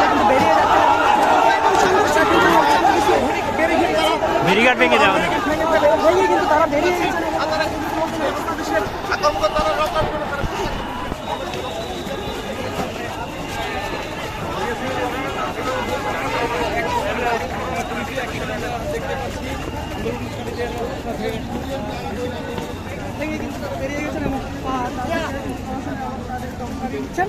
কিন্তু বেরিয়ে যাচ্ছে সমস্যা কিন্তু হচ্ছে, বেরিয়ে গিয়ে তারা ব্যারিকেড ভেঙে দেওয়া ভেঙে ফেলে, ভেঙে কিন্তু তারা বেরিয়ে গেছে ভেঙে কিন্তু তারা বেরিয়ে গেছেন এবং তাদের দিচ্ছেন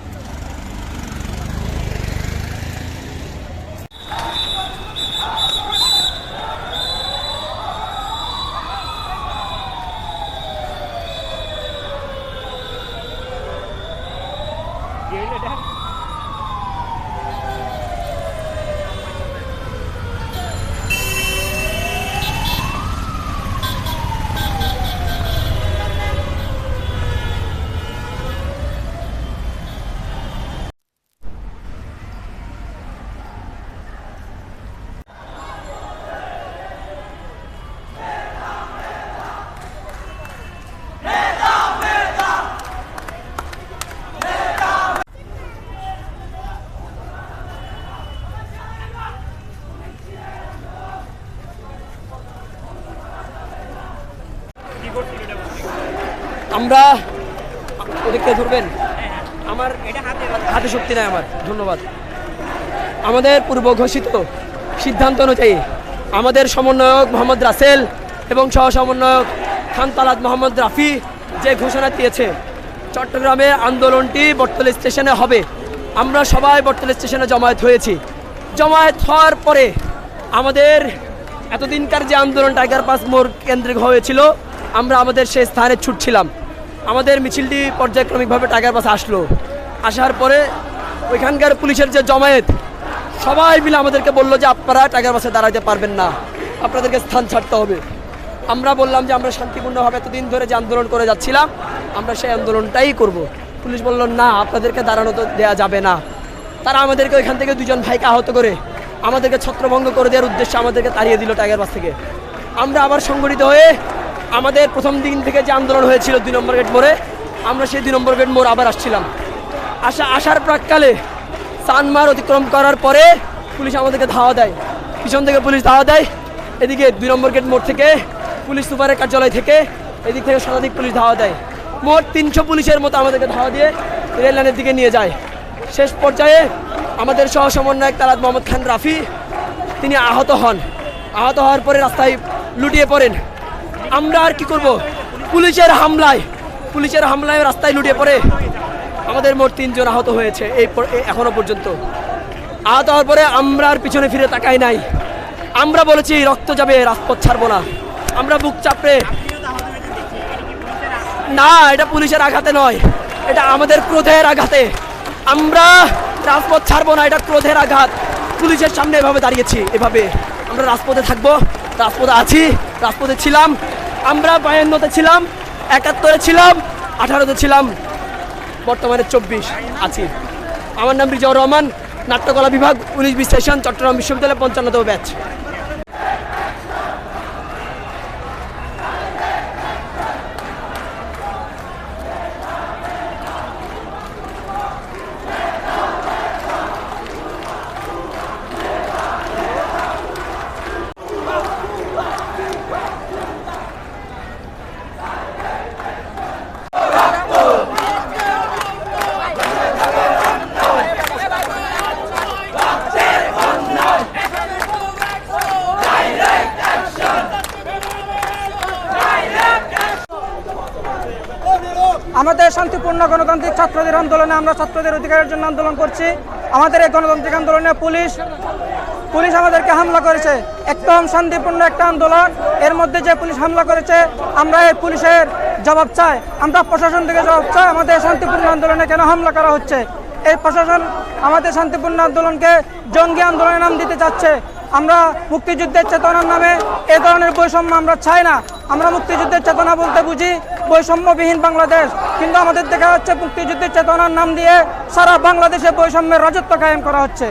আমরা ওদিকটা ধরবেন। আমার হাতে শক্তি নাই আমার। ধন্যবাদ। আমাদের পূর্ব ঘোষিত সিদ্ধান্ত অনুযায়ী আমাদের সমন্বয়ক মোহাম্মদ রাসেল এবং সহ সমন্বয়ক খান তালাত মোহাম্মদ রাফি যে ঘোষণা দিয়েছে, চট্টগ্রামে আন্দোলনটি বটতল স্টেশনে হবে। আমরা সবাই বটতল স্টেশনে জমায়েত হয়েছি। জমায়েত হওয়ার পরে আমাদের এতদিনকার যে আন্দোলন টাইগার পাস মোড় কেন্দ্রিক হয়েছিল আমরা আমাদের সেই স্থানে ছুটছিলাম। আমাদের মিছিলটি পর্যায়ক্রমিকভাবে টাকার পাস আসলো। আসার পরে ওইখানকার পুলিশের যে জমায়েত, সবাই মিলে আমাদেরকে বলল যে আপনারা টাইগার পাশে দাঁড়াতে পারবেন না। আপনাদেরকে স্থান ছাড়তে হবে। আমরা বললাম যে আমরা শান্তিপূর্ণভাবে এতদিন ধরে যে আন্দোলন করে যাচ্ছিলাম, আমরা সেই আন্দোলনটাই করব। পুলিশ বলল, না, আপনাদেরকে দাঁড়ানো তো দেওয়া যাবে না। তারা আমাদেরকে ওইখান থেকে দুজন ভাইকে আহত করে আমাদেরকে ছত্রভঙ্গ করে দেওয়ার উদ্দেশ্যে আমাদেরকে তাড়িয়ে দিল টাইগার বাস থেকে। আমরা আবার সংগঠিত হয়ে আমাদের প্রথম দিন থেকে যে আন্দোলন হয়েছিল দুই নম্বর গেট মোড়ে, আমরা সেই দুই নম্বর গেট মোড় আবার আসছিলাম। আসা আসার প্রাককালে সানমার অতিক্রম করার পরে পুলিশ আমাদেরকে ধাওয়া দেয়। পিছন থেকে পুলিশ ধাওয়া দেয়, এদিকে দুই নম্বর গেট মোড় থেকে পুলিশ সুপারের কার্যালয় থেকে এদিক থেকে শতাধিক পুলিশ ধাওয়া দেয়। মোট তিনশো পুলিশের মতো আমাদেরকে ধাওয়া দিয়ে রেল লাইনের দিকে নিয়ে যায়। শেষ পর্যায়ে আমাদের সহ সমন্বয়ক তালাত মোহাম্মদ খান রাফি, তিনি আহত হন। আহত হওয়ার পরে রাস্তায় লুটিয়ে পড়েন। আমরা আর কি করব? পুলিশের হামলায় পুলিশের হামলায় রাস্তায় লুটিয়ে পড়ে আমাদের মোট তিনজন আহত হয়েছে এই এখনও পর্যন্ত। আহত হওয়ার পরে আমরা আর পিছনে ফিরে তাকাই নাই। আমরা বলেছি, রক্ত যাবে, রাজপথ ছাড়বো না। আমরা বুক চাপড়ে, না, এটা পুলিশের আঘাতে নয়, এটা আমাদের ক্রোধের আঘাতে। আমরা রাজপথ ছাড়বো না, এটা ক্রোধের আঘাত। পুলিশের সামনে এভাবে দাঁড়িয়েছি, এভাবে। আমরা রাজপথে থাকব, রাজপথে আছি, রাজপথে ছিলাম আমরা বায়ান্নতে ছিলাম, একাত্তরে ছিলাম, আঠারোতে ছিলাম, বর্তমানে চব্বিশ আছি। আমার নাম রিজাউর রহমান, নাট্যকলা বিভাগ, উনিশ বিশ সেশন, চট্টগ্রাম বিশ্ববিদ্যালয় পঞ্চান্নতম ব্যাচ। শান্তিপূর্ণ গণতান্ত্রিক ছাত্রদের আন্দোলনে আমরা ছাত্রদের অধিকারের জন্য আন্দোলন করছি। আমাদের এই গণতান্ত্রিক আন্দোলনে পুলিশ পুলিশ আমাদেরকে হামলা করেছে। একদম শান্তিপূর্ণ একটা আন্দোলন। এর মধ্যে যে পুলিশ হামলা করেছে, আমরা এই পুলিশের জবাব চাই। আমরা প্রশাসন থেকে জবাব চাই, আমাদের শান্তিপূর্ণ আন্দোলনে কেন হামলা করা হচ্ছে? এই প্রশাসন আমাদের শান্তিপূর্ণ আন্দোলনকে জঙ্গি আন্দোলনের নাম দিতে চাচ্ছে। আমরা মুক্তিযুদ্ধের চেতনার নামে এ ধরনের বৈষম্য আমরা চাই না। আমরা মুক্তিযুদ্ধের চেতনা বলতে বুঝি বৈষম্যবিহীন বাংলাদেশ। কিন্তু আমাদের দেখা যাচ্ছে মুক্তিযুদ্ধের চেতনার নাম দিয়ে সারা বাংলাদেশে বৈষম্যের রাজত্ব কায়েম করা হচ্ছে।